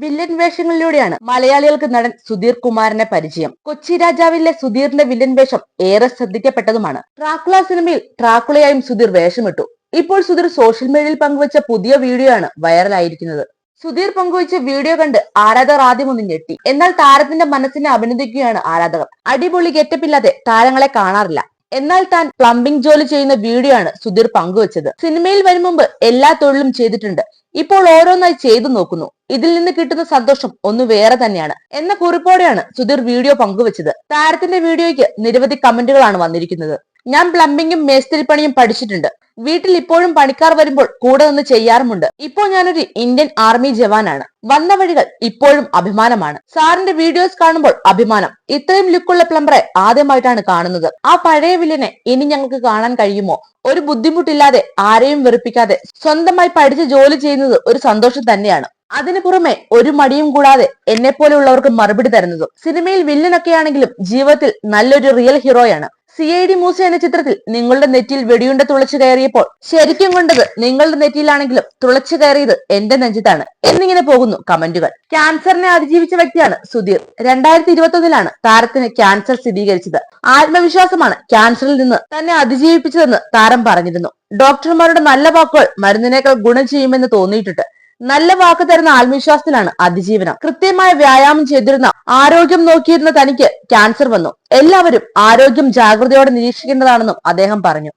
Villain വേഷങ്ങളിലൂടെയാണ് മലയാളികൾക്ക് നടൻ സുധീർ കുമാരനെ പരിചയം. കൊച്ചി രാജാവിലെ സുധീറിന്റെ വില്ലൻ വേഷം ഏറെ ശ്രദ്ധിക്കപ്പെട്ടതുമാണ്. ട്രാക്കുള സിനിമയിൽ ട്രാക്കുളയായും സുധീർ വേഷമിട്ടു. ഇപ്പോൾ സുധീർ സോഷ്യൽ മീഡിയയിൽ പങ്കുവച്ച പുതിയ വീഡിയോ ആണ് വൈറലായിരിക്കുന്നത്. സുധീർ പങ്കുവച്ച വീഡിയോ കണ്ട് ആരാധകർ ആദ്യം ഒന്ന് ഞെട്ടി. എന്നാൽ താരത്തിന്റെ മനസ്സിനെ അഭിനന്ദിക്കുകയാണ് ആരാധകർ. അടിപൊളി ഗെറ്റപ്പില്ലാതെ താരങ്ങളെ കാണാറില്ല. എന്നാൽ താൻ പ്ലംബിംഗ് ജോലി ചെയ്യുന്ന വീഡിയോ ആണ് സുധീർ പങ്കുവച്ചത്. സിനിമയിൽ വരും മുമ്പ് എല്ലാ തൊഴിലും ചെയ്തിട്ടുണ്ട്. ഇപ്പോൾ ഓരോന്നായി ചെയ്തു നോക്കുന്നു. ഇതിൽ നിന്ന് കിട്ടുന്ന സന്തോഷം ഒന്ന് വേറെ തന്നെയാണ്. എന്ന കുറിപ്പോടെയാണ് സുധീർ വീഡിയോ പങ്കുവച്ചത്. താരത്തിന്റെ വീഡിയോയ്ക്ക് നിരവധി കമന്റുകളാണ് വന്നിരിക്കുന്നത്. ഞാൻ പ്ലംബിങ്ങും മേസ്തിരിപ്പണിയും പഠിച്ചിട്ടുണ്ട്. വീട്ടിൽ ഇപ്പോഴും പണിക്കാർ വരുമ്പോൾ കൂടെ നിന്ന് ചെയ്യാറുമുണ്ട്. ഇപ്പോൾ ഞാനൊരു ഇന്ത്യൻ ആർമി ജവാനാണ്. വന്ന വഴികൾ ഇപ്പോഴും അഭിമാനമാണ്. സാറിന്റെ വീഡിയോസ് കാണുമ്പോൾ അഭിമാനം. ഇത്രയും ലുക്കുള്ള പ്ലംബറെ ആദ്യമായിട്ടാണ് കാണുന്നത്. ആ പഴയ വില്ലനെ ഇനി ഞങ്ങൾക്ക് കാണാൻ കഴിയുമോ? ഒരു ബുദ്ധിമുട്ടില്ലാതെ ആരെയും വെറുപ്പിക്കാതെ സ്വന്തമായി പഠിച്ച് ജോലി ചെയ്യുന്നത് ഒരു സന്തോഷം തന്നെയാണ്. അതിനു പുറമെ ഒരു മടിയും കൂടാതെ എന്നെ പോലെയുള്ളവർക്ക് മറുപടി തരുന്നതും. സിനിമയിൽ വില്ലനൊക്കെ ആണെങ്കിലും ജീവിതത്തിൽ നല്ലൊരു റിയൽ ഹീറോയാണ് സി ഐ ഡി മൂസ എന്ന ചിത്രത്തിൽ നിങ്ങളുടെ നെറ്റിയിൽ വെടിയുണ്ട തുളച്ചു കയറിയപ്പോൾ ശരിക്കും കൊണ്ടത് നിങ്ങളുടെ നെറ്റിയിലാണെങ്കിലും തുളച്ചു കയറിയത് എന്റെ നെഞ്ചത്താണ് എന്നിങ്ങനെ പോകുന്നു കമന്റുകൾ. ക്യാൻസറിനെ അതിജീവിച്ച വ്യക്തിയാണ് സുധീർ. രണ്ടായിരത്തി ഇരുപത്തി ഒന്നിലാണ് താരത്തിന് ക്യാൻസർ സ്ഥിരീകരിച്ചത്. ആത്മവിശ്വാസമാണ് ക്യാൻസറിൽ നിന്ന് തന്നെ അതിജീവിപ്പിച്ചതെന്ന് താരം പറഞ്ഞിരുന്നു. ഡോക്ടർമാരുടെ നല്ല വാക്കുകൾ മരുന്നിനേക്കാൾ ഗുണം ചെയ്യുമെന്ന് തോന്നിയിട്ടുണ്ട്. നല്ല വാക്ക് തരുന്ന ആത്മവിശ്വാസത്തിലാണ് അതിജീവനം. കൃത്യമായ വ്യായാമം ചെയ്തിരുന്ന ആരോഗ്യം നോക്കിയിരുന്ന തനിക്ക് ക്യാൻസർ വന്നു. എല്ലാവരും ആരോഗ്യം ജാഗ്രതയോടെ നിരീക്ഷിക്കേണ്ടതാണെന്നും അദ്ദേഹം പറഞ്ഞു.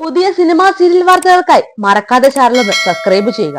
പുതിയ സിനിമാ സീരിയൽ വാർത്തകൾക്കായി മറക്കാതെ ചാനൽ സബ്സ്ക്രൈബ് ചെയ്യുക.